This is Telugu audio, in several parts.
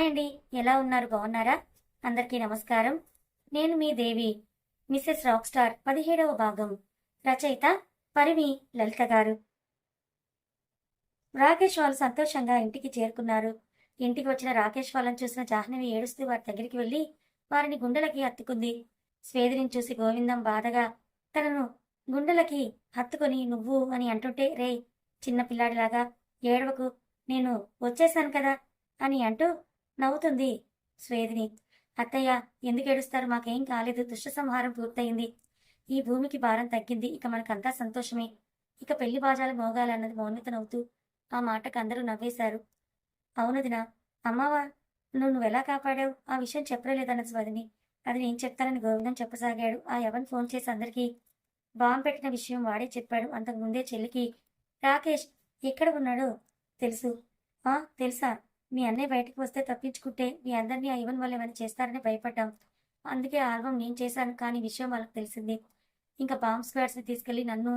హాయ్ అండి ఎలా ఉన్నారు? బాగున్నారా? అందరికీ నమస్కారం. నేను మీ దేవి మిస్సెస్ రాక్ స్టార్ పదిహేడవ భాగం. రచయిత పరిమి లలిత గారు. రాకేష్ వాళ్ళు సంతోషంగా ఇంటికి చేరుకున్నారు. ఇంటికి వచ్చిన రాకేష్ వాళ్ళని చూసిన జాహ్నవి ఏడుస్తూ వారి దగ్గరికి వెళ్ళి వారిని గుండెలకి హత్తుకుంది. స్వేదిని చూసి గోవిందం బాధగా తనను గుండెలకి హత్తుకొని నువ్వు అని అంటుంటే రే చిన్నపిల్లాడిలాగా ఏడవకు నేను వచ్చేసాను కదా అని అంటూ నవ్వుతుంది స్వేదిని. అత్తయ్య ఎందుకు ఏడుస్తారు? మాకేం కాలేదు. దుష్ట సంహారం పూర్తయింది. ఈ భూమికి భారం తగ్గింది. ఇక మనకంతా సంతోషమే. ఇక పెళ్ళి బాజాలు మోగాలన్నది మౌనత నవ్వుతూ ఆ మాటకు అందరూ నవ్వేశారు. అవునదినా అమ్మావా నువ్వు నువ్వెలా కాపాడావు? ఆ విషయం చెప్పలేదన్నది స్వదిని. అది నేను చెప్తానని గోవిందం చెప్పసాగాడు. ఆ యవన్ ఫోన్ చేసి అందరికీ బాంబు పెట్టిన విషయం వాడే చెప్పాడు. అంతకుముందే చెల్లికి రాకేష్ ఎక్కడ ఉన్నాడో తెలుసు. ఆ తెలుసా? మీ అన్నయ్య బయటకు వస్తే తప్పించుకుంటే మీ అందరినీ ఆ ఇవన్ వల్ల ఏమైనా చేస్తారని భయపడ్డాం. అందుకే ఆల్బమ్ నేను చేశాను కానీ విషయం వాళ్ళకి తెలిసింది. ఇంకా బాంబ్ స్క్వాడ్స్ని తీసుకెళ్ళి నన్ను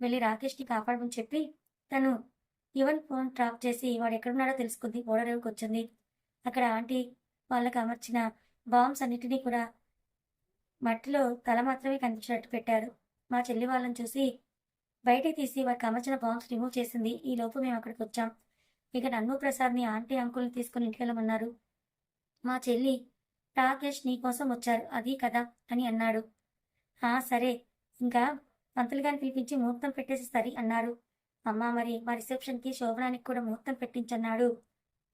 వెళ్ళి రాకేష్ని కాపాడమని చెప్పి తను యువన్ ఫోన్ ట్రాప్ చేసి వాడు ఎక్కడున్నాడో తెలుసుకుంది. ఓడరేవుకి వచ్చింది. అక్కడ ఆంటీ వాళ్ళకి అమర్చిన బాంబ్స్ అన్నిటినీ కూడా మట్టిలో తల మాత్రమే కనిపించినట్టు పెట్టారు. మా చెల్లి వాళ్ళని చూసి బయటికి తీసి వారికి అమర్చిన బాంబ్స్ రిమూవ్ చేసింది. ఈ లోపు మేము అక్కడికి వచ్చాం. ఇక నన్ను ప్రసాద్ని ఆంటీ అంకుల్ని తీసుకుని ఇంటికి వెళ్ళమన్నారు. మా చెల్లి రాకేష్ నీకోసం వచ్చారు అది కదా అని అన్నాడు. ఆ సరే ఇంకా పంతులు గారిని పిలిపించి ముహూర్తం పెట్టేసి సరి అన్నారు. అమ్మా మరి మా రిసెప్షన్కి శోభనానికి కూడా ముహూర్తం పెట్టించన్నాడు.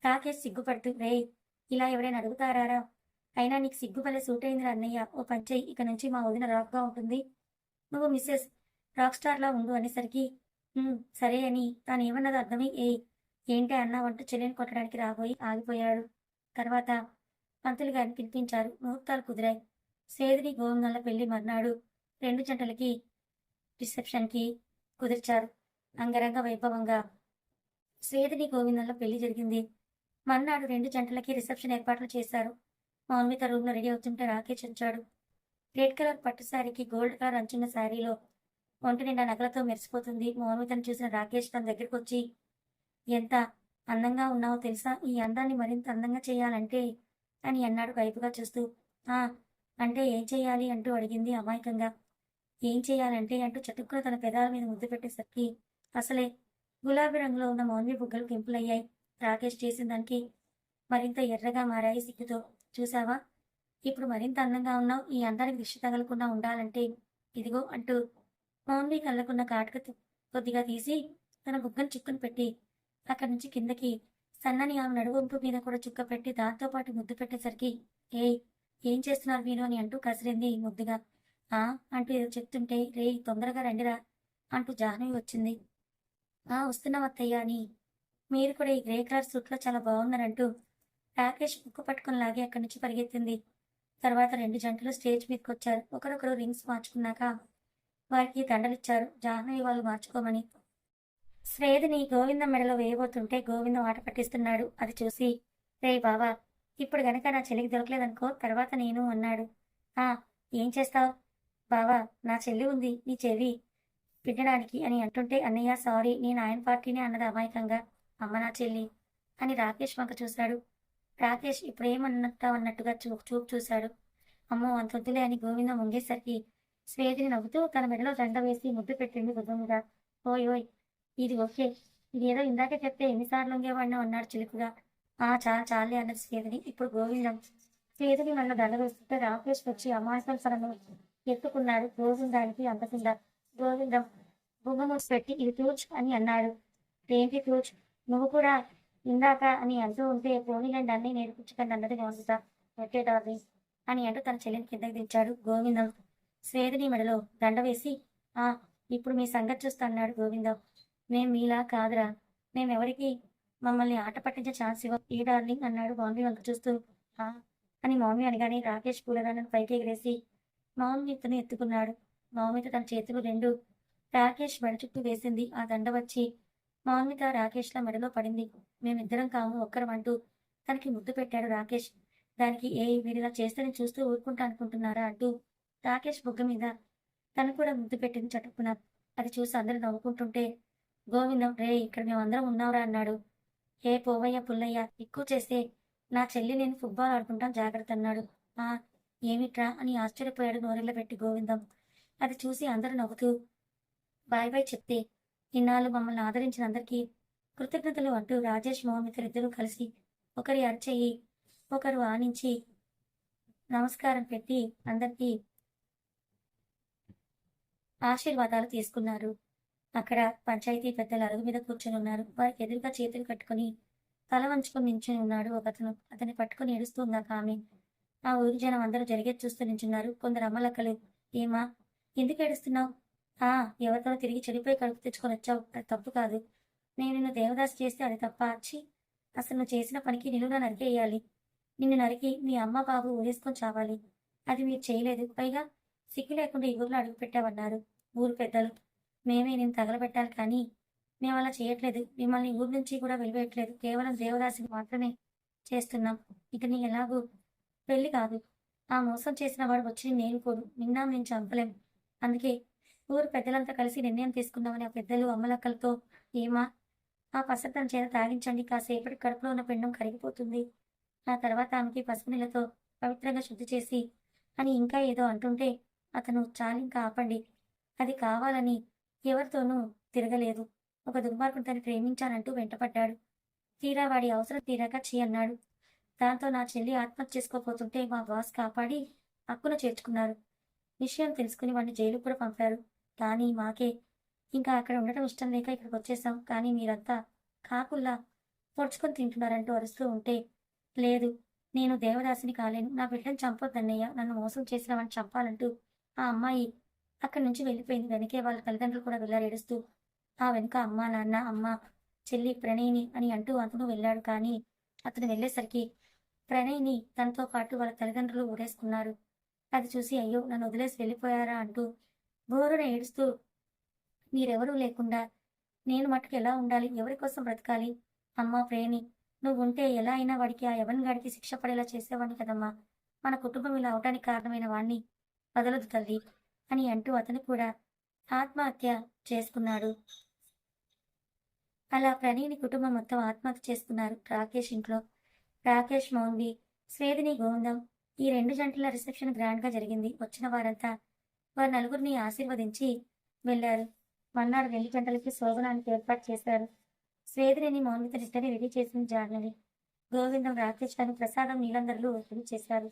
రాకేష్ సిగ్గుపడుతూ రే ఇలా ఎవరైనా అడుగుతారా అయినా నీకు సిగ్గుపల్లె సూట్ అయిందిరా అన్నయ్య ఓ పంచై ఇక నుంచి మా వదిన రాక్గా ఉంటుంది. నువ్వు మిస్సెస్ రాక్ స్టార్లా ఉండు అనేసరికి సరే అని తాను ఏమన్నదో అర్థమై ఏ ఏంటి అన్నావంటూ చెల్లెని కొట్టడానికి రాబోయి ఆగిపోయాడు. తర్వాత పంతులు గారిని పిలిపించారు. ముహూర్తాలు కుదిరాయి. సేదిని గోవిందంల పెళ్ళి మర్నాడు రెండు జంటలకి రిసెప్షన్కి కుదిర్చారు. అంగరంగ వైభవంగా స్వేదిని గోవిందంలో పెళ్ళి జరిగింది. మర్నాడు రెండు జంటలకి రిసెప్షన్ ఏర్పాట్లు చేశారు. మౌన్మిత రూమ్లో రెడీ అవుతుంటే రాకేష్ వచ్చాడు. రెడ్ కలర్ పట్టు శారీకి గోల్డ్ కలర్ అంచున్న శారీలో ఒంటి నిండా నగలతో మెరిసిపోతుంది. మౌన్మితను చూసిన రాకేష్ తన దగ్గరకు వచ్చి ఎంత అందంగా ఉన్నావో తెలుసా? ఈ అందాన్ని మరింత అందంగా చేయాలంటే అని అన్నాడు వైపుగా చూస్తూ. ఆ అంటే ఏం చేయాలి అంటూ అడిగింది అమాయకంగా. ఏం చేయాలంటే అంటూ చటుక్కున తన పెదాల మీద ముద్దు పెట్టేసరికి అసలే గులాబీ రంగులో ఉన్న మౌన్వి బుగ్గలు కెంపులయ్యాయి రాకేష్ చేసిన దానికి మరింత ఎర్రగా మారాయి సిగ్గుతో. చూసావా ఇప్పుడు మరింత అందంగా ఉన్నావు. ఈ అందానికి దృష్టి తగలకుండా ఉండాలంటే ఇదిగో అంటూ మౌన్వి కళ్ళకున్న కాటుక కొద్దిగా తీసి తన బుగ్గను చుక్కను పెట్టి అక్కడి నుంచి కిందకి సన్నని ఆమె నడువంపు మీద కూడా చుక్క పెట్టి దాంతో పాటు ముద్దు పెట్టేసరికి ఏయ్ ఏం చేస్తున్నారు మీరు అని అంటూ కసిరింది ముద్దుగా. ఆ? అంటూ ఏదో చెప్తుంటే రే తొందరగా రండిరా అంటూ జాహ్నవి వచ్చింది. ఆ వస్తున్నాం అత్తయ్య అని. మీరు కూడా ఈ గ్రే కలర్ సూట్లో చాలా బాగున్నారంటూ రాకేష్ ముక్కు పట్టుకుని లాగి అక్కడి నుంచి పరిగెత్తింది. తర్వాత రెండు జంటలు స్టేజ్ మీదకి వచ్చారు ఒకరొకరు రింగ్స్ మార్చుకున్నాక వారికి దండలిచ్చారు. జాహ్నవి వాళ్ళు మార్చుకోమని. శ్వేదిని గోవిందం మెడలో వేయబోతుంటే గోవిందం ఆట పట్టిస్తున్నాడు. అది చూసి రే బావా ఇప్పుడు గనక నా చెల్లికి దొరకలేదనుకో తర్వాత నేను అన్నాడు. ఆ ఏం చేస్తావు? బావా నా చెల్లి ఉంది నీ చెవి వినడానికి అని అంటుంటే అన్నయ్య సారీ నేను ఆయన పార్టీనే అన్నది అమాయకంగా. అమ్మ నా చెల్లి అని రాకేష్ వంక చూశాడు. రాకేష్ ఇప్పుడేమన్నట్టావన్నట్టుగా అన్నట్టుగా చూ చూపు చూశాడు. అమ్మో అంత వద్దులే అని గోవిందం ముంగేసరికి స్వేదిని నవ్వుతూ తన మెడలో దండ వేసి ముద్దు పెట్టింది భుజం మీద ఓయ్ ఓయ్ ఇది ఓకే. ఇది ఏదో ఇందాక చెప్తే ఎన్నిసార్లు ఉంగేవాడినో అన్నాడు చిలుకుగా. ఆ చాలు చాలే అన్నది స్వేదిని ఇప్పుడు గోవిందం. స్వేదిని నన్ను దండ వేస్తుంటే రాకేష్ వచ్చి అమాయకం సరను ఎత్తుకున్నాడు గోవిందానికి అందకుండా గోవిందం బొమ్మమూసి పెట్టి ఇది తూచ్ అని అన్నాడు. ఏంటి తూచ్ నువ్వు కూడా ఇందాక అని అంటూ ఉంటే పోనీలండి అన్నీ నేర్పించకండి అన్నది గోవిందా పెట్టేటది అని అంటూ తన చెల్లిని కిందకి దించాడు గోవిందం. స్వేదిని మెడలో దండ వేసి ఆ ఇప్పుడు మీ సంగతి చూస్తా అన్నాడు గోవిందం. మేం మీలా కాదురా. మేమెవరికి? మమ్మల్ని ఆట పట్టించే ఛాన్స్ ఇవ్వ ఈ డార్లింగ్ అన్నాడు మౌన్వి వంక చూస్తూ. హా అని మౌన్వి అనగానే రాకేష్ పూలదాన్ని పైకి ఎగిరేసి మౌన్వితను ఎత్తుకున్నాడు. మామీతో తన చేతులు రెండు. రాకేష్ మెడ చుట్టూ వేసింది. ఆ దండ వచ్చి మౌన్మిత రాకేష్ల మెడలో పడింది. మేమిద్దరం కాము ఒక్కరం అంటూ తనకి ముద్దు పెట్టాడు రాకేష్. దానికి ఏ వీడిలా చేస్తే చూస్తూ ఊరుకుంటా అనుకుంటున్నారా అంటూ రాకేష్ బుగ్గ మీద తను కూడా ముద్దు పెట్టింది చటుక్కున. అది చూసి అందరూ నవ్వుకుంటుంటే గోవిందం రే ఇక్కడ మేమందరం ఉన్నావురా అన్నాడు. ఏ పోవయ్య పుల్లయ్య ఎక్కువ చేస్తే నా చెల్లి నేను ఫుట్బాల్ ఆడుకుంటాం జాగ్రత్త అన్నాడు. ఆ ఏమిట్రా అని ఆశ్చర్యపోయాడు నోరెళ్ళ పెట్టి గోవిందం. అది చూసి అందరూ నవ్వుతూ బాయ్ బాయ్ చెప్తే ఇన్నాళ్ళు మమ్మల్ని ఆదరించిన అందరికీ కృతజ్ఞతలు అంటూ రాజేష్ మౌమితలు ఇద్దరూ కలిసి ఒకరి అరచెయ్యి ఒకరు ఆనించి నమస్కారం పెట్టి అందరికీ ఆశీర్వాదాలు తీసుకున్నారు. అక్కడ పంచాయతీ పెద్దలు అరుగు మీద కూర్చొని ఉన్నారు. వారికి ఎదురుగా చేతులు కట్టుకొని తల వంచుకొని నించుని ఉన్నాడు ఒకతను. అతన్ని పట్టుకొని ఏడుస్తూ కామె ఒక ఆమె. ఆ ఊరి జనం అందరూ జరిగేది చూస్తూ నించున్నారు కొందరు అమ్మలక్కలు ఏమా ఎందుకు ఏడుస్తున్నావు? ఆ ఎవరితో తిరిగి చెడిపోయి కడుపు తెచ్చుకొని వచ్చావు? అది తప్పు కాదు. నేను నిన్ను దేవదాసి చేస్తే అది తప్ప? అచ్చి అసలు నువ్వు చేసిన పనికి నిలువుగా నరికేయాలి నిన్ను నరికి మీ అమ్మ బాబు ఊరేసుకొని చావాలి. అది మీరు చేయలేదు. పైగా సిగ్గు లేకుండా ఈ ఊర్లో అడుగు పెట్టావన్నారు. ఊరు పెద్దలు మేమే నేను తగలబెట్టాలి కానీ మేము అలా చేయట్లేదు. మిమ్మల్ని ఊరి నుంచి కూడా వెలివేయట్లేదు. కేవలం దేవదాసిని మాత్రమే చేస్తున్నాం. ఇక నీ ఎలాగూ పెళ్ళి కాదు. ఆ మోసం చేసిన వాడు వచ్చి నేను కోడు నిన్న నేను చంపలేం. అందుకే ఊరు పెద్దలంతా కలిసి నిర్ణయం తీసుకుందామని ఆ పెద్దలు అమ్మలక్కలతో ఏమా ఆ పసరతన చేత తాగించండి. కాసేపటి కడుపులో ఉన్న పిండం కరిగిపోతుంది. ఆ తర్వాత ఆమెకి పసుపు నీళ్ళతో పవిత్రంగా శుద్ధి చేసి అని ఇంకా ఏదో అంటుంటే అతను చాలింకా ఆపండి. అది కావాలని ఎవరితోనూ తిరగలేదు. ఒక దుర్మార్గుడు తను ప్రేమించానంటూ వెంటపడ్డాడు. తీరా వాడి అవసరం తీరాక చీ అన్నాడు. దాంతో నా చెల్లి ఆత్మహత్య చేసుకోపోతుంటే మా బాస్ కాపాడి హక్కున చేర్చుకున్నారు. విషయం తెలుసుకుని వాడిని జైలుకు కూడా పంపారు. కానీ మాకే ఇంకా అక్కడ ఉండటం ఇష్టం లేక ఇక్కడికి వచ్చేసాం కానీ మీరంతా కాకుల్లా పొడుచుకొని తింటున్నారంటూ అరుస్తూ ఉంటే లేదు నేను దేవదాసిని కాలేను. నా బిడ్డను చంపొద్దన్నయ్య. నన్ను మోసం చేసినవని చంపాలంటూ ఆ అమ్మాయి అక్కడి నుంచి వెళ్ళిపోయింది వెనకే వాళ్ళ తల్లిదండ్రులు కూడా వెళ్ళారు ఏడుస్తూ. ఆ వెనుక అమ్మ నాన్న అమ్మ చెల్లి ప్రణయిని అని అంటూ అతను వెళ్ళాడు. కానీ అతను వెళ్ళేసరికి ప్రణయ్ని తనతో పాటు వాళ్ళ తల్లిదండ్రులు ఊరేసుకున్నారు. అది చూసి అయ్యో నన్ను వదిలేసి వెళ్ళిపోయారా? అంటూ బోరున ఏడుస్తూ మీరెవరూ లేకుండా నేను మట్టుకు ఎలా ఉండాలి? ఎవరి కోసం బ్రతకాలి? అమ్మా ప్రేణి నువ్వు ఉంటే ఎలా అయినా వాడికి ఆ యవన్ గాడికి శిక్ష పడేలా చేసేవాడిని కదమ్మా. మన కుటుంబం ఇలా అవటానికి కారణమైన వాణ్ణి. వదలదు తల్లి. అని అంటూ అతను కూడా ఆత్మహత్య చేసుకున్నాడు. అలా ప్రణీని కుటుంబం మొత్తం ఆత్మహత్య చేసుకున్నారు రాకేష్ ఇంట్లో. రాకేష్ మౌన్వి స్వేదిని గోవిందం ఈ రెండు జంటల రిసెప్షన్ గ్రాండ్గా జరిగింది. వచ్చిన వారంతా వారి నలుగురిని ఆశీర్వదించి వెళ్ళారు మన్నాడు రెండు గంటలకి శోభనానికి ఏర్పాటు చేశారు. స్వేదిని రిటర్ని రెడీ చేసింది జాగ్రత్త గోవిందం రాకేష్ అని ప్రసాదం నీలందరూ రెడీ చేశారు.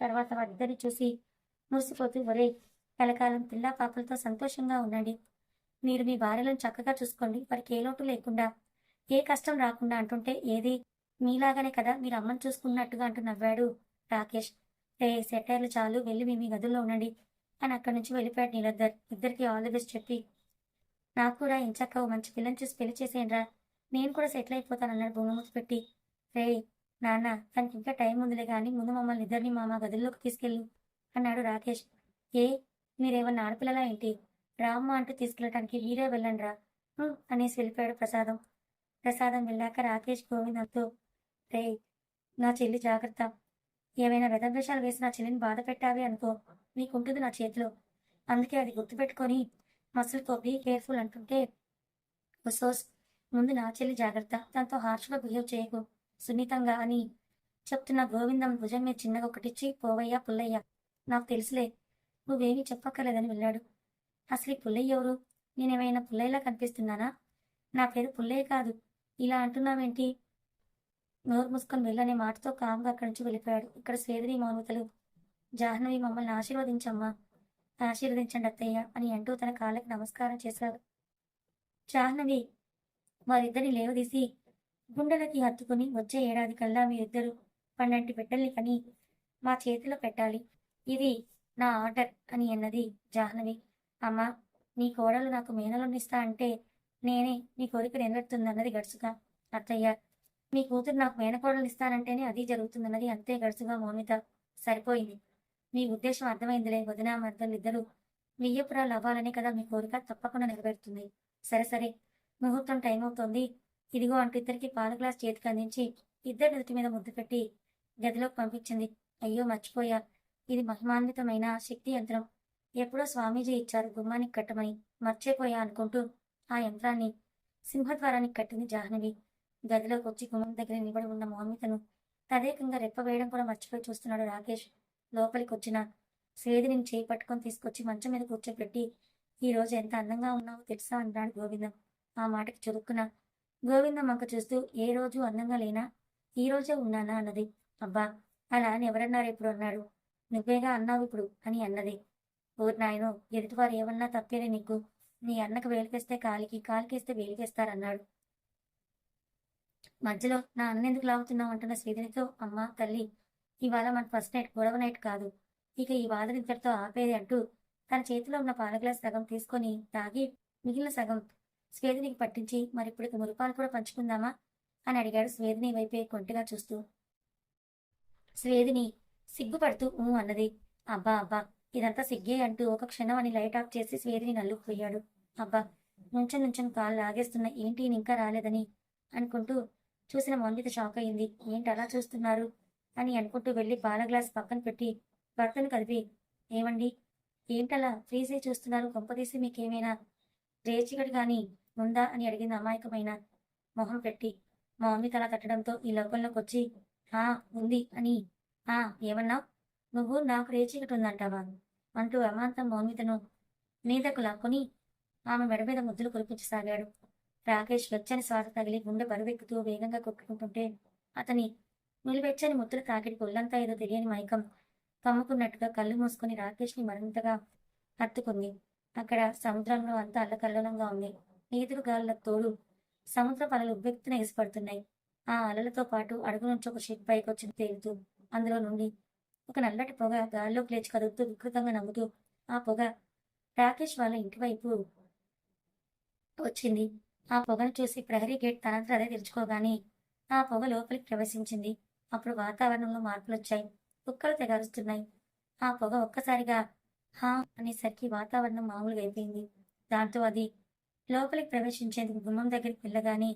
తర్వాత వారిద్దరిని చూసి మురిసిపోతూ ఒరే కలకాలం పిల్లా పాపలతో సంతోషంగా ఉండండి. మీరు మీ భార్యలను చక్కగా చూసుకోండి. వారికి ఏ లోటు లేకుండా ఏ కష్టం రాకుండా అంటుంటే ఏది? మీలాగానే కదా మీరు అమ్మని చూసుకున్నట్టుగా అంటూ నవ్వాడు రాకేష్. రే సెటైర్లు చాలు వెళ్ళి మీ మీ గదుల్లో ఉండండి అని అక్కడి నుంచి వెళ్ళిపోయాడు నీలద్దర్. ఇద్దరికి ఆల్ ది బెస్ట్ చెప్పి నాకు కూడా ఇంచక్క ఓ మంచి పిల్లని చూసి పెళ్ళి చేసేయండిరా నేను కూడా సెటిల్ అయిపోతాను అన్నాడు బొమ్మముద్దు పెట్టి. రే నాన్న తనకి ఇంకా టైం ఉందిలే కానీ ముందు మమ్మల్ని ఇద్దరిని మా మా గదుల్లోకి తీసుకెళ్ళు అన్నాడు రాకేష్. ఏ మీరేమన్నా ఆడపిల్లలా ఏంటి? రామ్మ అంటూ తీసుకెళ్ళటానికి మీరే వెళ్ళండి రా అనేసి వెళ్ళిపోయాడు ప్రసాదం. ప్రసాదం వెళ్ళాక రాకేష్ గోవిందంతో రే నా చెల్లి జాగ్రత్త. ఏమైనా వెదవేషాలు వేసి నా చెల్లిని బాధ పెట్టావి అనుకో. నీకుంటుంది నా చేతిలో. అందుకే అది గుర్తుపెట్టుకొని మసులుకో. బీ కేర్ఫుల్ అంటుంటే సోస్ ముందు నా చెల్లి జాగ్రత్త. దాంతో హార్ష్గా బిహేవ్ చేయకు. సున్నితంగా అని చెప్తున్న గోవిందం భుజం మీద చిన్నగా ఒకటిచ్చి పోవయ్యా పుల్లయ్య నాకు తెలుసులే. నువ్వేమీ చెప్పక్కర్లేదని వెళ్ళాడు. అసలు ఈ పుల్లయ్య ఎవరు? నేనేమైనా పుల్లయ్యలా కనిపిస్తున్నానా? నా పేరు పుల్లయ్య కాదు. ఇలా అంటున్నావేంటి? నోరు మూసుకొని వెళ్ళనే మాటతో కామ్గా అక్కడి నుంచి వెళ్ళిపోయాడు. ఇక్కడ స్వేదిని మౌనతలు జాహ్నవి మమ్మల్ని ఆశీర్వదించమ్మా. ఆశీర్వదించండి అత్తయ్య అని అంటూ తన కాళ్ళకి నమస్కారం చేశాడు. జాహ్నవి వారిద్దరిని లేవదీసి గుండెలకి హత్తుకుని వచ్చే ఏడాది కల్లా మీరిద్దరు పన్నెండు బిడ్డల్ని కని మా చేతిలో పెట్టాలి. ఇది నా ఆర్డర్ అని అన్నది జాహ్నవి. అమ్మా నీ కోడలు నాకు మేనలునిస్తా అంటే నేనే నీ కోరిక నెరవేరుతుందన్నది గడుసుగా అత్తయ్య మీ కూతురు నాకు మేనకోడలు ఇస్తానంటేనే అది జరుగుతుందన్నది అంతే గడుసుగా మౌనిత. సరిపోయింది. మీ ఉద్దేశం అర్థమైందిలే వదినా మర్దలు ఇద్దరు. వెయ్యపురాలు అవ్వాలనే కదా మీ కోరిక తప్పకుండా నెరవేరుతుంది. సరే సరే. ముహూర్తం టైం అవుతోంది. ఇదిగో అంటూ ఇద్దరికి పాల గ్లాస్ చేతికి అందించి ఇద్దరి నుదుటి మీద ముద్దు పెట్టి గదిలోకి పంపించింది. అయ్యో మర్చిపోయా. ఇది మహిమాన్వితమైన శక్తి యంత్రం. ఎప్పుడో స్వామీజీ ఇచ్చారు గుమ్మానికి కట్టమని మర్చిపోయా అనుకుంటూ ఆ యంత్రాన్ని సింహద్వారానికి కట్టింది జాహ్నవి. గదిలోకి వచ్చి గుమ్మం దగ్గర నిలబడి ఉన్న మౌమితను తదేకంగా రెప్ప వేయడం కూడా మర్చిపోయి చూస్తున్నాడు రాకేష్. లోపలికి వచ్చిన సేదిని చేయి పట్టుకొని తీసుకొచ్చి మంచం మీద కూర్చోబెట్టి ఈ రోజు ఎంత అందంగా ఉన్నావో తెలుసా? అన్నాడు గోవిందం. ఆ మాటకి చురుక్కున గోవిందం అంక చూస్తూ ఏ రోజు అందంగా లేనా? ఈ రోజే ఉన్నానా? అన్నది. అబ్బా అలా అని ఎవరన్నారు ఇప్పుడు అన్నాడు నువ్వేగా అన్నావు ఇప్పుడు అని అన్నది. ఊరు నాయను ఎదుటివారు ఏమన్నా తప్పేదే నీకు. నీ అన్నకు వేలికేస్తే కాలికి కాలికేస్తే వేలికేస్తారన్నాడు. మధ్యలో నా అన్న ఎందుకు లాగుతున్నావు అంటున్న శ్రీధరితో అమ్మ తల్లి ఇవాళ మన ఫస్ట్ నైట్ గొడవ నైట్ కాదు. ఇక ఈ వాదన ఇద్దరితో ఆపేది అంటూ తన చేతిలో ఉన్న పాల గ్లాస్ సగం తీసుకొని తాగి మిగిలిన సగం స్వేదినికి పట్టించి మరి ఇప్పుడు మురిపాలు కూడా పంచుకుందామా? అని అడిగాడు స్వేదిని వైపే కొంటిగా చూస్తూ. స్వేదిని సిగ్గుపడుతూ ఊ అన్నది. అబ్బా అబ్బా ఇదంతా సిగ్గే అంటూ ఒక క్షణం అని లైట్ ఆఫ్ చేసి స్వేదిని నల్లుకుపోయాడు అబ్బా నుంచొని నుంచొని కాళ్ళు లాగేస్తున్న ఏంటి ఇంకా రాలేదని? అనుకుంటూ చూసిన మౌన్విత షాక్ అయింది. ఏంటి అలా చూస్తున్నారు? అని అనుకుంటూ వెళ్ళి పాల గ్లాస్ పక్కన పెట్టి భర్తను కదిపి ఏమండి? ఏంటలా? ఫ్రీజే చూస్తున్నారు కొంపదీసి మీకేమైనా రేచిగడి గాని ఉందా? అని అడిగింది అమాయకమైన మొహం పెట్టి. మౌన్విత అలా తట్టడంతో ఈ లోకంలోకి వచ్చి ఆ ఉంది అని ఆ ఏమన్నావు? నువ్వు నాకు రేచికటి ఉందంటావా అంటూ అమాంతం మౌమితను నీదకు లాక్కుని ఆమె మెడ మీద ముద్దులు కురిపించసాగాడు. రాకేష్ వెచ్చని శ్వాస తగిలి గుండె బరువెక్కుతూ వేగంగా కొట్టుకుంటుంటే అతని నిలువెచ్చని ముద్దులు తాకిడి ఒళ్ళంతా ఏదో తెలియని మైకం కమ్ముకున్నట్టుగా కళ్ళు మూసుకొని రాకేష్ని మరింతగా హత్తుకుంది. అక్కడ సముద్రంలో అంతా అల్లకల్లోలంగా ఉంది. ఈదురు గాలుల తోడు సముద్ర అలలు ఉవ్వెత్తున ఎగసిపడుతున్నాయి ఆ అలలతో పాటు అడుగు నుంచి ఒక షిప్ పైకి వచ్చి తేలుతూ అందులో నుండి ఒక నల్లటి పొగ గాల్లోకి లేచి కదులుతూ వికృతంగా నవ్వుతూ ఆ పొగ రాకేష్ వాళ్ళ ఇంటి వైపు వచ్చింది. ఆ పొగను చూసి ప్రహరీ గేట్ తనంతా అదే తెరుచుకోగానే ఆ పొగ లోపలికి ప్రవేశించింది. అప్పుడు వాతావరణంలో మార్పులు వచ్చాయి. కుక్కలు తెగరుస్తున్నాయి. ఆ పొగ ఒక్కసారిగా హా అనేసరికి వాతావరణం మామూలుగా అయిపోయింది. దాంతో అది లోపలికి ప్రవేశించేందుకు గుమ్మం దగ్గరికి వెళ్ళగానే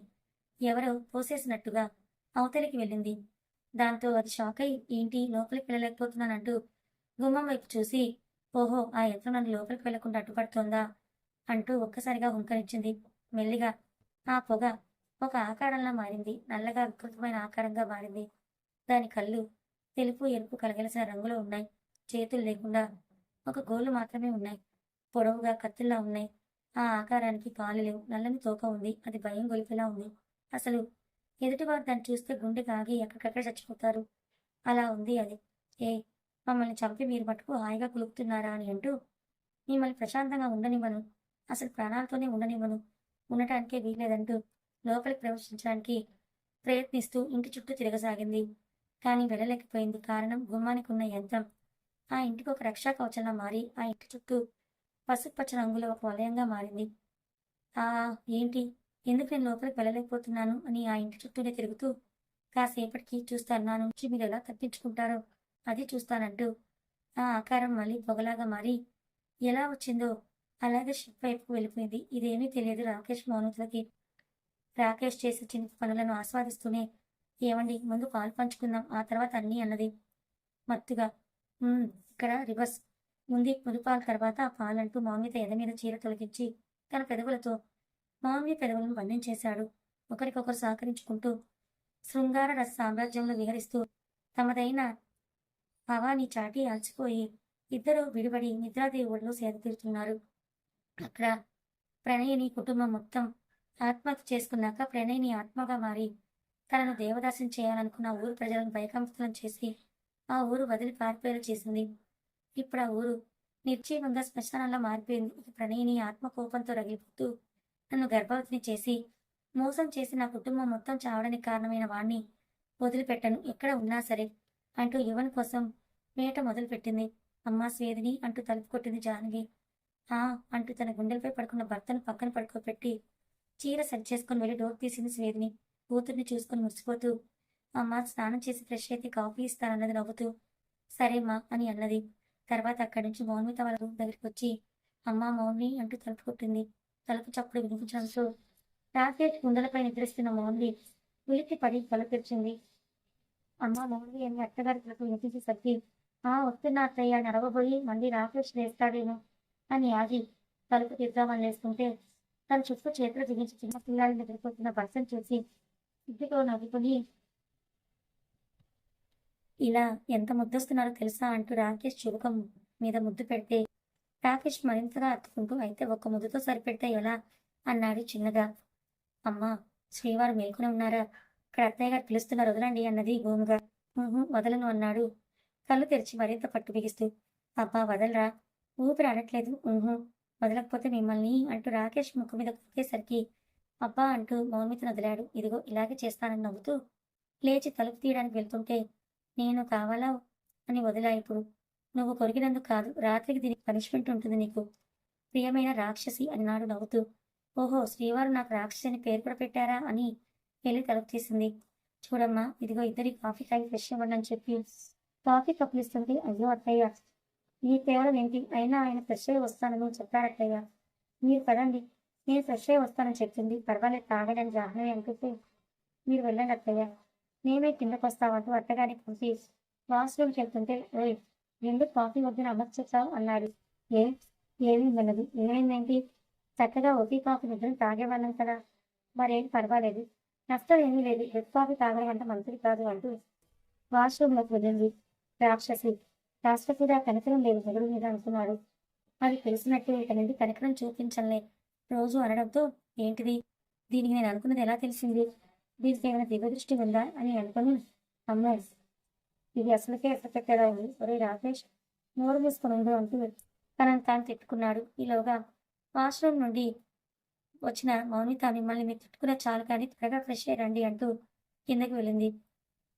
ఎవరో పోసేసినట్టుగా అవతలికి వెళ్ళింది. దాంతో అది షాక్ అయి ఏంటి? లోపలికి వెళ్ళలేకపోతున్నానంటూ గుమ్మం వైపు చూసి ఓహో ఆ యంత్రం నన్ను లోపలికి వెళ్ళకుండా అడ్డుపడుతోందా? అంటూ ఒక్కసారిగా హుంకరించింది. మెల్లిగా ఆ పొగ ఒక ఆకారంలా మారింది. నల్లగా వికృతమైన ఆకారంగా మారింది. దాని కళ్ళు తెలుపు ఎరుపు కలగలిసిన రంగులో ఉన్నాయి. చేతులు లేకుండా ఒక గోళ్ళు మాత్రమే ఉన్నాయి. పొడవుగా కత్తుల్లా ఉన్నాయి. ఆ ఆకారానికి కాలు లేవు. నల్లని తోక ఉంది. అది భయం గొలిపేలా ఉంది. అసలు ఎదుటివారు దాన్ని చూస్తే గుండె కాగి ఎక్కడికక్కడ చచ్చిపోతారు? అలా ఉంది అది. ఏ మమ్మల్ని చంపి మీరు మటుకు హాయిగా కులుపుతున్నారా అని అంటూ మిమ్మల్ని ప్రశాంతంగా ఉండనివ్వను. అసలు ప్రాణాలతోనే ఉండనివ్వను. ఉండటానికే వీల్లేదంటూ లోపలికి ప్రవేశించడానికి ప్రయత్నిస్తూ ఇంటి చుట్టూ తిరగసాగింది. కానీ వెళ్ళలేకపోయింది. కారణం గుమ్మానికి ఉన్న యంత్రం. ఆ ఇంటికి ఒక రక్షా కవచంలా మారి ఆ ఇంటి చుట్టూ పసుపు పచ్చ రంగులో ఒక వలయంగా మారింది. ఆ ఏంటి? ఎందుకు నేను లోపలికి వెళ్ళలేకపోతున్నాను అని ఆ ఇంటి చుట్టూనే తిరుగుతూ కాసేపటికి చూస్తాను. నా నుంచి మీరు ఎలా తప్పించుకుంటారో అది చూస్తానంటూ ఆ ఆకారం మళ్ళీ పొగలాగా మారి ఎలా వచ్చిందో అలాగే షిప్ వైపుకు వెళ్ళిపోయింది. ఇదేమీ తెలియదు రాకేష్ మౌనతులకి. రాకేష్ చేసే చిన్న పనులను ఆస్వాదిస్తూనే ఏమండి ముందు పాలు పంచుకుందాం ఆ తర్వాత అన్నీ అన్నది. మత్తుగా ఇక్కడ రివర్స్. ముందు మురిపాల తర్వాత ఆ పాలంటూ మౌన్విత ఎద మీద చీర తొలగించి తన పెదవులతో మామయ్య పెదవులను బంధించేశాడు ఒకరికొకరు సహకరించుకుంటూ శృంగార రస సామ్రాజ్యంలో విహరిస్తూ తమదైన భవాని చాటి అలసిపోయి ఇద్దరు విడిపడి నిద్రాదేవుళ్ళు సేద తీరుతున్నారు. అక్కడ ప్రణయిని కుటుంబం మొత్తం ఆత్మహత్య చేసుకున్నాక ప్రణయిని ఆత్మగా మారి తనను దేవదాసం చేయాలనుకున్న ఊరు ప్రజలను భయకంపితం చేసి ఆ ఊరు వదిలి పారిపోయేలా చేసింది. ఇప్పుడు ఆ ఊరు నిర్జీవంగా శ్మశానంలో మారిపోయింది. ఇక ప్రణయిని ఆత్మ కోపంతో రగిలిపోతూ నన్ను గర్భవతిని చేసి మోసం చేసి నా కుటుంబం మొత్తం చావడానికి కారణమైన వాణ్ణి వదిలిపెట్టను. ఎక్కడ ఉన్నా సరే అంటూ యువన్ కోసం మేట మొదలుపెట్టింది. అమ్మా స్వేదిని అంటూ తలుపు కొట్టింది జానకి ఆ అంటూ తన గుండెలపై పడుకున్న భర్తను పక్కన పడుకోబెట్టి చీర సరి చేసుకుని వెళ్ళి డోర్ తీసింది స్వేదిని. కూతుర్ని చూసుకుని మురిసిపోతూ అమ్మ స్నానం చేసి ఫ్రెష్ అయితే కాఫీ ఇస్తానన్నది నవ్వుతూ సరేమ్మా అని అన్నది. తర్వాత అక్కడి నుంచి మౌన్విత వాళ్ళ రూమ్ దగ్గరికి వచ్చి అమ్మా మౌని అంటూ తలుపు కొట్టింది. తలుపు చప్పుడు వినిపించడంతో రాకేష్ గుండెలపై నిద్రిస్తున్న మౌన్వి ఉలికి పడి తలపెచ్చింది అమ్మ అమ్మా మౌన్వి అని అత్తగారి తలుపు వినిపించేసరికి ఆ వస్తున్న అత్తయ్య నడవబోయి అరవబోయి మళ్ళీ రాకేష్ లేస్తాడేమో అని ఆగి తలుపు తీద్దామని లేస్తుంటే తన చుట్టూ చేతులు బిగించి చిన్న పిల్లల్ని నిద్రపోతున్న భర్తను చూసి ఇంటితో నవ్వుకుని ఇలా ఎంత ముద్దొస్తున్నారో తెలుసా? అంటూ రాకేష్ చురుకం మీద ముద్దు పెడితే రాకేష్ మరింతగా అత్తుకుంటూ అయితే ఒక్క ముద్దుతో సరిపెడితే ఎలా? అన్నాడు చిన్నగా. అమ్మా శ్రీవారు మేల్కొని ఉన్నారా? ఇక్కడ అత్తయ్య గారు పిలుస్తున్నారు వదలండి అన్నది గోముగా. వదలను అన్నాడు. కళ్ళు తెరిచి మరింత పట్టు బిగిస్తూ. అబ్బా వదలరా? ఊపిరి ఆడట్లేదు. ఊహు వదలకపోతే మిమ్మల్ని అంటూ రాకేష్ ముఖం మీద కొట్టేసరికి అబ్బా అంటూ మౌమితను వదిలాడు ఇదిగో ఇలాగే చేస్తానని నవ్వుతూ లేచి తలుపు తీయడానికి వెళ్తుంటే నేను కావాలా అని వదిలా ఇప్పుడు. నువ్వు కొరికినందుకు కాదు రాత్రికి దీనికి పనిష్మెంట్ ఉంటుంది నీకు. ప్రియమైన రాక్షసి అన్నాడు నవ్వుతూ ఓహో శ్రీవారు నాకు రాక్షసి అని పేరు కూడా పెట్టారా అని వెళ్ళి తలుపు తీసింది. చూడమ్మా ఇదిగో ఇద్దరి కాఫీ తాగి ఫ్రెష్ ఇవ్వండి అని చెప్పి కాఫీ కప్పులు ఇస్తుంది. అయ్యో అత్తయ్య ఈ కేవలం ఏంటి? అయినా ఆయన ఫ్రెష్ అయ్యి వస్తానని చెప్పారు అత్తయ్య. మీరు పదండి నేను ఫ్రెష్ అయ్యి వస్తానని చెప్పింది. పర్వాలేదు తాగడని జాహ్నవి అనిపిస్తే మీరు వెళ్ళండి అత్తయ్య. నేనే కిందకు వస్తామంటూ అత్తగారికి పంపి వాష్రూమ్కి వెళ్తుంటే ఓయ్ రెండు కాఫీ వద్దని అమర్చేసావు అన్నాడు. ఏం? ఏమీ వెళ్ళదు ఏమైందేంటి? చక్కగా ఒకే కాఫీ నిద్రని తాగేవాళ్ళం కదా. మరేం పర్వాలేదు. నష్టం ఏమీ లేదు. బెడ్ కాఫీ తాగడం అంటే మంచిది కాదు అంటూ వాష్రూమ్లోకి వెళ్ళింది రాక్షసి. రాష్ట్రపతిగా కనికరం లేదు మొదలు మీద అనుకున్నాడు. అది తెలిసినట్టు ఇతనిది నుండి కనికరం చూపించలే. రోజు అనడంతో ఏంటిది? దీనికి నేను అనుకున్నది ఎలా తెలిసింది? దీనికి ఏమైనా దివ్య దృష్టి ఉందా అని అనుకుని అమ్మాయి ఇది అసలుకే ఎఫెక్ట్ కదా ఉంది ఒరే రాకేష్ నోరు మూసుకొని ఉండు అంటూ తనను తాను తిట్టుకున్నాడు. ఈలోగా వాష్రూమ్ నుండి వచ్చిన మౌనిత మిమ్మల్ని మీరు తిట్టుకున్న చాలు కానీ త్వరగా ఫ్రెష్ అయ్యండి అంటూ కిందకి వెళ్ళింది.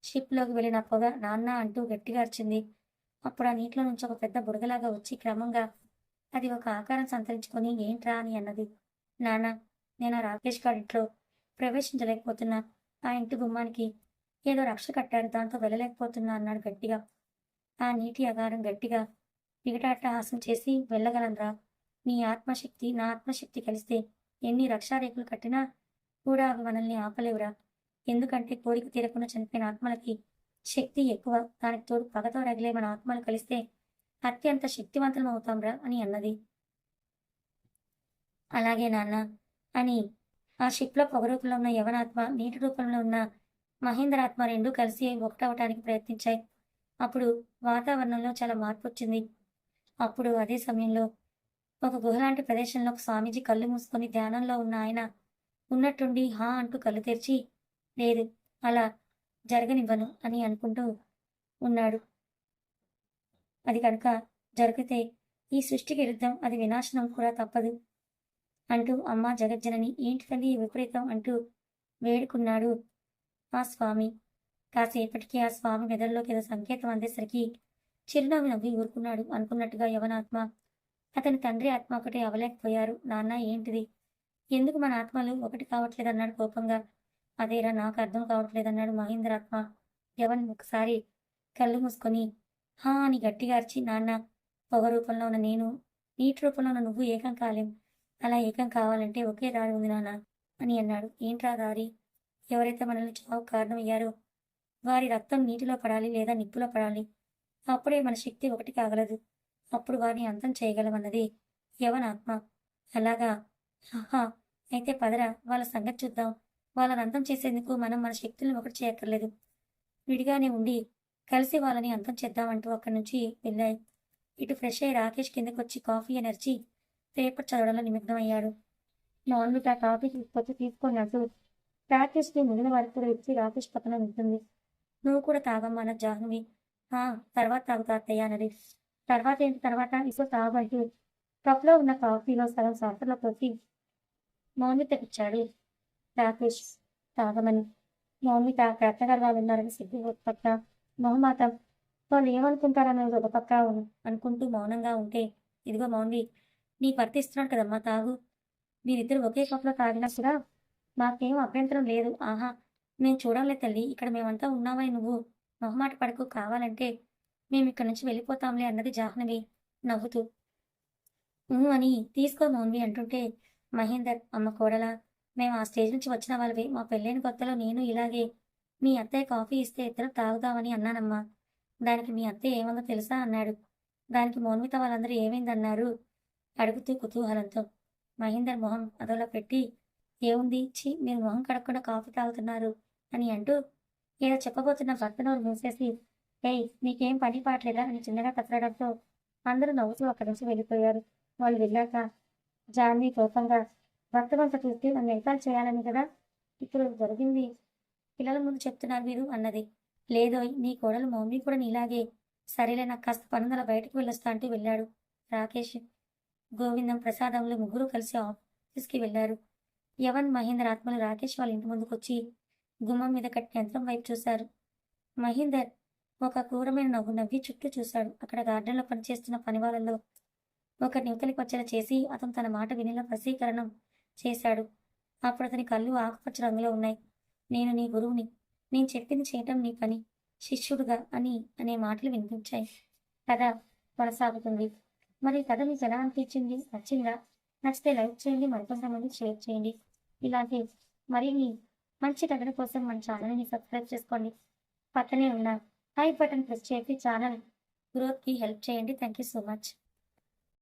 షిప్లోకి వెళ్ళిన పొగ నాన్న అంటూ గట్టిగా అరిచింది. అప్పుడు ఆ నీటిలో నుంచి ఒక పెద్ద బుడగలాగా వచ్చి క్రమంగా అది ఒక ఆకారం సంతరించుకొని ఏంట్రా అని అన్నది. నాన్న నేను ఆ రాకేష్ గారి ఇంట్లో ప్రవేశించలేకపోతున్నా. ఆ ఇంటి గుమ్మానికి ఏదో రక్ష కట్టారు దాంతో వెళ్ళలేకపోతున్నా అన్నాడు గట్టిగా. ఆ నీటి అగారం గట్టిగా వికటాట్టహాసం చేసి వెళ్ళగలనరా? నీ ఆత్మశక్తి నా ఆత్మశక్తి కలిస్తే ఎన్ని రక్షారేఖలు కట్టినా కూడా అవి మనల్ని ఆపలేవురా. ఎందుకంటే కోరిక తీరకుండా చనిపోయిన ఆత్మలకి శక్తి ఎక్కువ. దానికి తోడు పగతో రగిలే మన ఆత్మలు కలిస్తే అత్యంత శక్తివంతం అవుతాంరా అని అన్నది. అలాగే నాన్న అని ఆ షిప్లో పొగరూపంలో ఉన్న యవనాత్మ నీటి రూపంలో ఉన్న మహేంద్రాత్మ రెండూ కలిసి ఒకటవటానికి ప్రయత్నించాయి. అప్పుడు వాతావరణంలో చాలా మార్పు వచ్చింది అప్పుడు అదే సమయంలో ఒక గుహలాంటి ప్రదేశంలో ఒక స్వామీజీ కళ్ళు మూసుకొని ధ్యానంలో ఉన్న ఆయన ఉన్నట్టుండి హా అంటూ కళ్ళు తెరిచి లేదు అలా జరగనివ్వను అని అనుకుంటూ ఉన్నాడు. అది కనుక జరిగితే ఈ సృష్టికి విరుద్ధం అది వినాశనం కూడా తప్పదు అంటూ అమ్మ జగజ్జనని ఏంటి తల్లి విపరీతం అంటూ వేడుకున్నాడు ఆ స్వామి. కాసేపటికి ఆ స్వామి మెదడులోకి ఏదో సంకేతం అందేసరికి చిరునవ్వు నవ్వి ఊరుకున్నాడు. అనుకున్నట్టుగా యవనాత్మ. అతని తండ్రి ఆత్మ ఒకటి అవలేకపోయారు. నాన్న ఏంటిది? ఎందుకు మన ఆత్మలు ఒకటి కావట్లేదన్నాడు కోపంగా. అదేరా నాకు అర్థం కావట్లేదన్నాడు మహేంద్రాత్మ. యవన్ ఒకసారి కళ్ళు మూసుకొని హా అని గట్టిగా అరిచి నాన్న పొగ రూపంలో ఉన్న నేను నీటి రూపంలో ఉన్న నువ్వు ఏకం కాలేం. అలా ఏకం కావాలంటే ఒకే దారి ఉంది నాన్న అని అన్నాడు. ఏంట్రా దారి? ఎవరైతే మనల్ని చావు కారణమయ్యారో వారి రక్తం నీటిలో పడాలి లేదా నిప్పులో పడాలి అప్పుడే మన శక్తి ఒకటి కాగలదు అప్పుడు వారిని అంతం చేయగలమన్నది యవనాత్మ అలాగా? ఆహా! అయితే పదరా వాళ్ళ సంగతి చూద్దాం. వాళ్ళని అంతం చేసేందుకు మనం మన శక్తులను ఒకటి చేయక్కర్లేదు. విడిగానే ఉండి కలిసి వాళ్ళని అంతం చేద్దామంటూ అక్కడి నుంచి వెళ్ళాయి. ఇటు ఫ్రెష్ అయ్యి రాకేష్ కిందకు వచ్చి కాఫీ ఎనర్జీ పేపర్ చదవడంలో నిమగ్నమయ్యాడు. మౌన్విక కాఫీ తీసుకొచ్చి తీసుకున్నట్టు రాకేష్కి మిగిలిన వారికి కూడా ఇచ్చి రాకేష్ పక్కన ఉంటుంది. నువ్వు కూడా తాగమ్మా అన్న జాహ్నవి. "ఆ, తర్వాత తాగుతా అత్తయ్య అన్నది. తర్వాత ఏంటి? తర్వాత ఇప్పుడు తాగంటూ కప్లో ఉన్న కాఫీలో సగం సాఫర్లో పోసి మౌని ఇచ్చాడు. రాకేష్ తాగమని. మౌన్విత తా వాళ్ళు ఉన్నారని సిద్ధి ఒక పక్క మొహమాతం వాళ్ళు ఏమనుకుంటారనేది ఒక పక్క అనుకుంటూ మౌనంగా ఉంటే ఇదిగో మౌన్వి నీ వర్తిస్తున్నాడు కదమ్మా తాగు. మీరిద్దరు ఒకే కప్లో తాగినా కూడా మాకేం అభ్యంతరం లేదు. ఆహా మేము చూడాలే తల్లి ఇక్కడ మేమంతా ఉన్నామై నువ్వు. మొహమాట పడకు కావాలంటే మేము ఇక్కడి నుంచి వెళ్ళిపోతాంలే అన్నది జాహ్నవి నవ్వుతూ. అని తీసుకో మౌన్వి అంటుంటే మహేందర్ అమ్మ కోడల మేము ఆ స్టేజ్ నుంచి వచ్చిన వాళ్ళవి మా పెళ్ళైన కొత్తలో నేను ఇలాగే మీ అత్తయ్య కాఫీ ఇస్తే ఇద్దరం తాగుదామని అన్నానమ్మా. దానికి మీ అత్తయ్య ఏమందో తెలుసా అన్నాడు. దానికి మౌన్విత వాళ్ళందరూ ఏమైందన్నారు? అడుగుతూ కుతూహలంతో. మహేందర్ మొహం అదోలా పెట్టి ఏముంది? ఛీ మీరు మొహం కడకుండా కాఫీ తాగుతున్నారు అని అంటూ ఏదో చెప్పబోతున్న భర్తనోరు మూసేసి ఏయ్ నీకేం పని పాటలేదా? అని చిన్నగా కసరడంతో అందరూ నవ్వుతూ అక్కడి నుంచి వెళ్ళిపోయారు. వాళ్ళు వెళ్ళాక జాన్వి కోపంగా భర్త వంక చూస్తే నన్ను ఎగతాళి చేయాలని కదా? ఇప్పుడు జరిగింది. పిల్లల ముందు చెప్తున్నారు మీరు అన్నది. లేదోయ్ నీ కోడలు మమ్మీ కూడా నీలాగే. సరేలే నాకు కాస్త పనుందల బయటకు వెళ్ళొస్తా అంటూ వెళ్ళాడు. రాకేష్ గోవిందం ప్రసాదంలో ముగ్గురు కలిసి ఆఫీస్కి వెళ్ళారు. యవన్ మహేందర్ ఆత్మలు రాకేష్ వాళ్ళ ఇంటి ముందుకు వచ్చి గుమ్మం మీద కట్టిన యంత్రం వైపు చూశారు. మహేందర్ ఒక క్రూరమైన నవ్వు నవ్వి చుట్టూ చూశాడు. అక్కడ గార్డెన్లో పనిచేస్తున్న పని వాళ్ళలో ఒక యువతలికి వచ్చేలా చేసి అతను తన మాట వినేలా వశీకరణం చేశాడు. అప్పుడు అతని కళ్ళు ఆకుపచ్చ రంగులో ఉన్నాయి. నేను నీ గురువుని నేను చెప్పింది చేయటం నీ పని శిష్యుడుగా అని అనే మాటలు వినిపించాయి. కథ కొనసాగుతుంది. మరి కథ మీకు ఎలా అనిపించింది? నచ్చిందా? నచ్చితే లైక్ చేయండి మరికొంతమంది షేర్ చేయండి. ఇలాంటి మరిన్ని మంచి కథల కోసం మన ఛానల్ని సబ్స్క్రైబ్ చేసుకోండి. పక్కనే ఉన్న హై బటన్ ప్రెస్ చేసి ఛానల్ గ్రోత్కి హెల్ప్ చేయండి. Thank you so much.